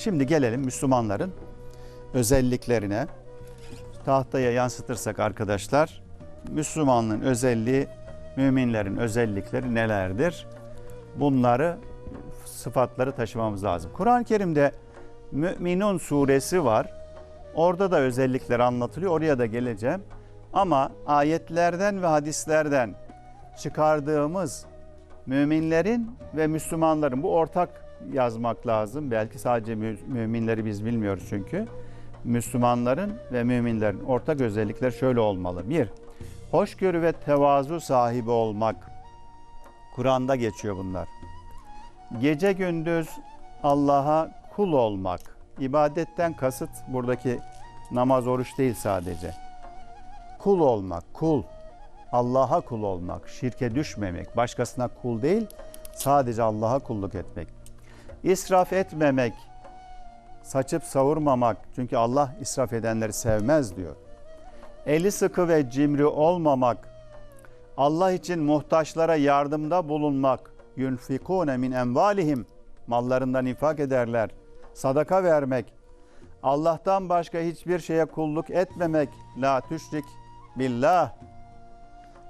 Şimdi gelelim Müslümanların özelliklerine. Tahtaya yansıtırsak arkadaşlar, Müslümanlığın özelliği, müminlerin özellikleri nelerdir? Bunları, sıfatları taşımamız lazım. Kur'an-ı Kerim'de Müminun suresi var. Orada da özellikler anlatılıyor. Oraya da geleceğim. Ama ayetlerden ve hadislerden çıkardığımız müminlerin ve Müslümanların bu ortak yazmak lazım. Belki sadece mü- müminleri biz bilmiyoruz çünkü. Müslümanların ve müminlerin ortak özellikleri şöyle olmalı. Bir, hoşgörü ve tevazu sahibi olmak. Kur'an'da geçiyor bunlar. Gece gündüz Allah'a kul olmak. İbadetten kasıt buradaki namaz oruç değil sadece. Kul olmak, kul. Allah'a kul olmak, şirke düşmemek, başkasına kul değil, sadece Allah'a kulluk etmek. İsraf etmemek, saçıp savurmamak. Çünkü Allah israf edenleri sevmez diyor. Eli sıkı ve cimri olmamak, Allah için muhtaçlara yardımda bulunmak. Yunfikune min envalihim. Mallarından infak ederler. Sadaka vermek. Allah'tan başka hiçbir şeye kulluk etmemek. La tüşrik billah.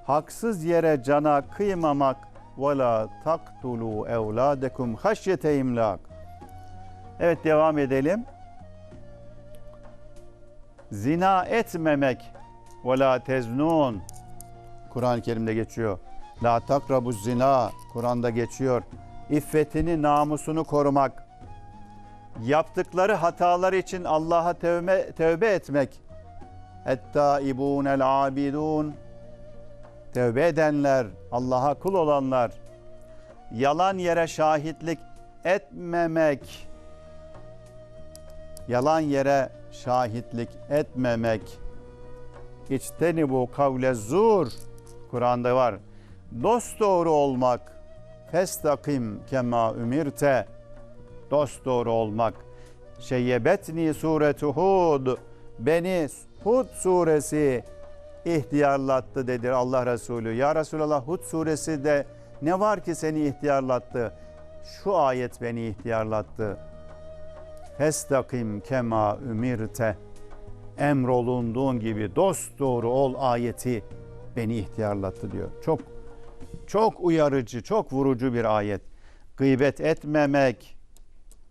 Haksız yere cana kıymamak. Ve la taktulu evladekum haşyete imlak. Evet devam edelim. Zina etmemek. Ve la. Kur'an-ı Kerim'de geçiyor. La takrabu zina Kur'an'da geçiyor. İffetini, namusunu korumak. Yaptıkları hatalar için Allah'a tövbe, tövbe etmek. El abidun. Tövbe edenler, Allah'a kul olanlar. Yalan yere şahitlik etmemek. Yalan yere şahitlik etmemek. İçteni bu kavle zur. Kur'an'da var. Dost doğru olmak. Festakim kema ümirte. Dost doğru olmak. Şeyyebetni suretu Hud. Beni Hud suresi ihtiyarlattı dedi Allah Resulü. Ya Resulallah Hud suresi de ne var ki seni ihtiyarlattı? Şu ayet beni ihtiyarlattı. Festakim kema ümirte emrolunduğun gibi dost doğru ol ayeti beni ihtiyarlattı diyor. Çok çok uyarıcı, çok vurucu bir ayet. Gıybet etmemek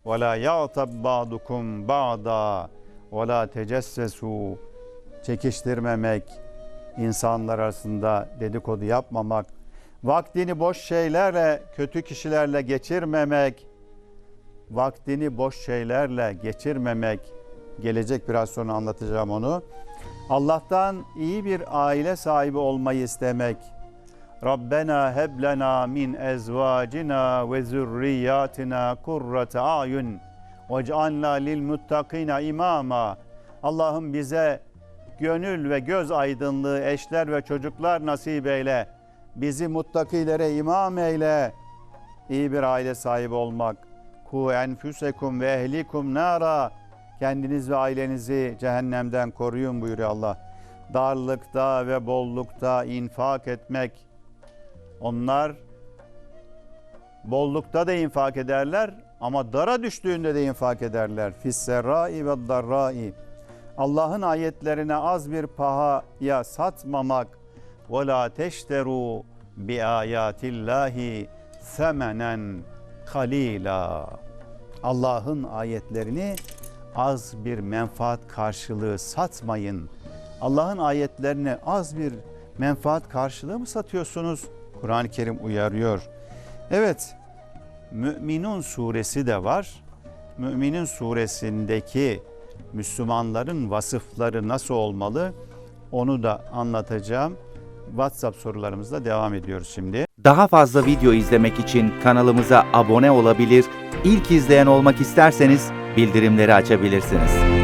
ve la ya'tab ba'dukum ba'da ve la tecessesu çekiştirmemek, insanlar arasında dedikodu yapmamak, vaktini boş şeylerle, kötü kişilerle geçirmemek, vaktini boş şeylerle geçirmemek, gelecek biraz sonra anlatacağım onu. Allah'tan iyi bir aile sahibi olmayı istemek. Rabbena heb lena min ezvacina ve zürriyatina kurrate ayun vec'alna lil muttakina imama. Allah'ım bize gönül ve göz aydınlığı eşler ve çocuklar nasip eyle. Bizi muttakilere imam eyle. İyi bir aile sahibi olmak. Ku enfusekum ve ehlikum nara. Kendiniz ve ailenizi cehennemden koruyun buyuruyor Allah. Darlıkta ve bollukta infak etmek. Onlar bollukta da infak ederler ama dara düştüğünde de infak ederler. Fisserai ve darrai. Allah'ın ayetlerine az bir pahaya satmamak. Ve la teşteru bi ayatillahi semenen kalila. Allah'ın ayetlerini az bir menfaat karşılığı satmayın. Allah'ın ayetlerini az bir menfaat karşılığı mı satıyorsunuz? Kur'an-ı Kerim uyarıyor. Evet, Müminun suresi de var. Müminin suresindeki Müslümanların vasıfları nasıl olmalı? Onu da anlatacağım. WhatsApp sorularımızla devam ediyoruz şimdi. Daha fazla video izlemek için kanalımıza abone olabilir, ilk izleyen olmak isterseniz bildirimleri açabilirsiniz.